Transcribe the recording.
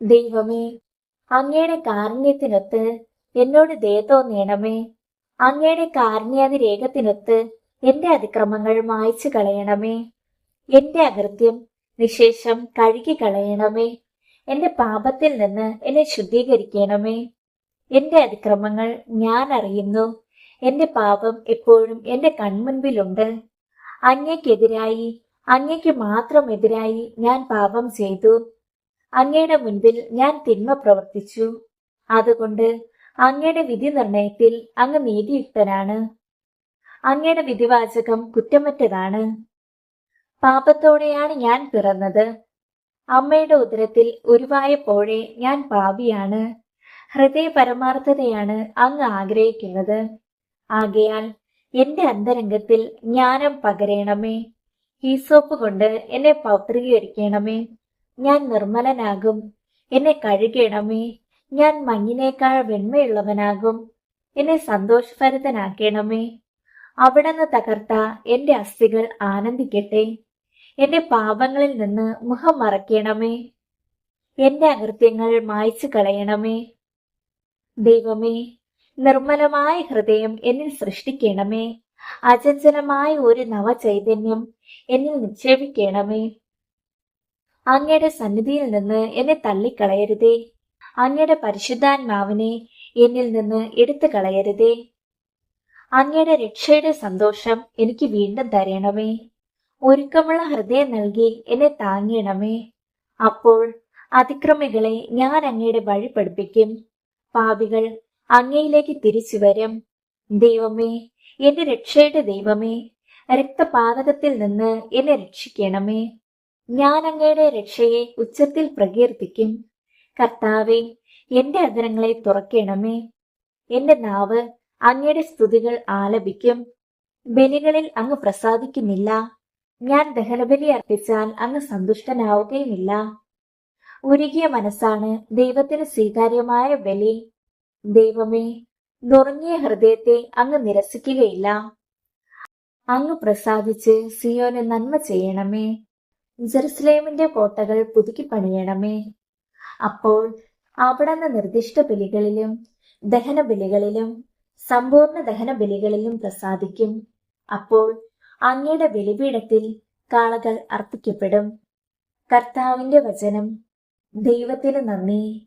ദൈവമേ അങ്ങയുടെ കാരുണ്യത്തിനൊത്ത് എന്നോട് ദയ തോന്നണമേ. അങ്ങയുടെ കാരുണ്യാതിരേഖത്തിനൊത്ത് എന്റെ അതിക്രമങ്ങൾ മായ്ച്ചു കളയണമേ എന്റെ അകൃത്യം നിശേഷം കഴുകി കളയണമേ എന്റെ പാപത്തിൽ നിന്ന് എന്നെ ശുദ്ധീകരിക്കണമേ. എന്റെ അതിക്രമങ്ങൾ ഞാൻ അറിയുന്നു. എന്റെ പാപം എപ്പോഴും എന്റെ കൺമുൻപിലുണ്ട്. അങ്ങയ്ക്കെതിരായി അങ്ങയ്ക്ക് മാത്രം എതിരായി ഞാൻ പാപം ചെയ്തു. അങ്ങയുടെ മുൻപിൽ ഞാൻ തിന്മ പ്രവർത്തിച്ചു. അതുകൊണ്ട് അങ്ങയുടെ വിധി നിർണയത്തിൽ അങ്ങ് നീതിയുക്തനാണ്. അങ്ങയുടെ വിധിവാചകം കുറ്റമറ്റതാണ്. പാപത്തോടെയാണ് ഞാൻ പിറന്നത്. അമ്മയുടെ ഉദരത്തിൽ ഉരുവായപ്പോഴേ ഞാൻ പാപിയാണ്. ഹൃദയ പരമാർത്ഥതയാണ് അങ്ങ് ആഗ്രഹിക്കുന്നത്. ആകയാൽ എന്റെ അന്തരംഗത്തിൽ ജ്ഞാനം പകരണമേ. ഈസോപ്പ് കൊണ്ട് എന്നെ പൗത്രീകരിക്കണമേ. ഞാൻ നിർമ്മലനാകും. എന്നെ കഴുകണമേ ഞാൻ മഞ്ഞിനേക്കാൾ വെണ്മയുള്ളവനാകും. എന്നെ സന്തോഷഭരിതനാക്കണമേ. അവിടുന്ന് തകർത്ത എന്റെ അസ്ഥികൾ ആനന്ദിക്കട്ടെ. എന്റെ പാപങ്ങളിൽ നിന്ന് മുഖം മറക്കണമേ. എന്റെ അകൃത്യങ്ങൾ മായ്ച്ചു കളയണമേ. ദൈവമേ നിർമ്മലമായ ഹൃദയം എന്നിൽ സൃഷ്ടിക്കണമേ. അചഞ്ചലമായ ഒരു നവചൈതന്യം എന്നിൽ നിക്ഷേപിക്കണമേ. അങ്ങയുടെ സന്നിധിയിൽ നിന്ന് എന്നെ തള്ളിക്കളയരുതേ. അങ്ങയുടെ പരിശുദ്ധാത്മാവിനെ എന്നിൽ നിന്ന് എടുത്തു കളയരുതേ. അങ്ങയുടെ രക്ഷയുടെ സന്തോഷം എനിക്ക് വീണ്ടും തരണമേ. ഒരുക്കമുള്ള ഹൃദയം നൽകി എന്നെ താങ്ങണമേ. അപ്പോൾ അതിക്രമികളെ ഞാൻ അങ്ങയുടെ വഴി പഠിപ്പിക്കും. പാപികൾ അങ്ങയിലേക്ക് തിരിച്ചു വരും. ദൈവമേ എന്റെ രക്ഷയുടെ ദൈവമേ രക്തപാതകത്തിൽ നിന്ന് എന്നെ രക്ഷിക്കണമേ. ഞാൻ അങ്ങയുടെ രക്ഷയെ ഉച്ചത്തിൽ പ്രകീർത്തിക്കും. കർത്താവെ എന്റെ അധരങ്ങളെ തുറക്കണമേ. എന്റെ നാവ് അങ്ങയുടെ സ്തുതികൾ ആലപിക്കും. ബലികളിൽ അങ്ങ് പ്രസാദിക്കുന്നില്ല. ഞാൻ ദഹനബലി അർപ്പിച്ചാൽ അങ്ങ് സന്തുഷ്ടനാവുകയുമില്ല. ഉരുകിയ മനസ്സാണ് ദൈവത്തിന് സ്വീകാര്യമായ ബലി. ദൈവമേ നുറങ്ങിയ ഹൃദയത്തെ അങ്ങ് നിരസിക്കുകയില്ല. അങ്ങ് പ്രസാദിച്ച് സിയോന് നന്മ ചെയ്യണമേ. ജെറുസലേമിന്റെ കോട്ടകൾ പുതുക്കി പണിയണമേ. അപ്പോൾ അവിടുന്ന് നിർദ്ദിഷ്ട ബലികളിലും ദഹന ബലികളിലും സമ്പൂർണ ദഹന ബലികളിലും പ്രസാദിക്കും. അപ്പോൾ അങ്ങയുടെ ബലിപീഠത്തിൽ കാളകൾ അർപ്പിക്കപ്പെടും. കർത്താവിന്റെ വചനം ദൈവത്തിന് നന്ദി.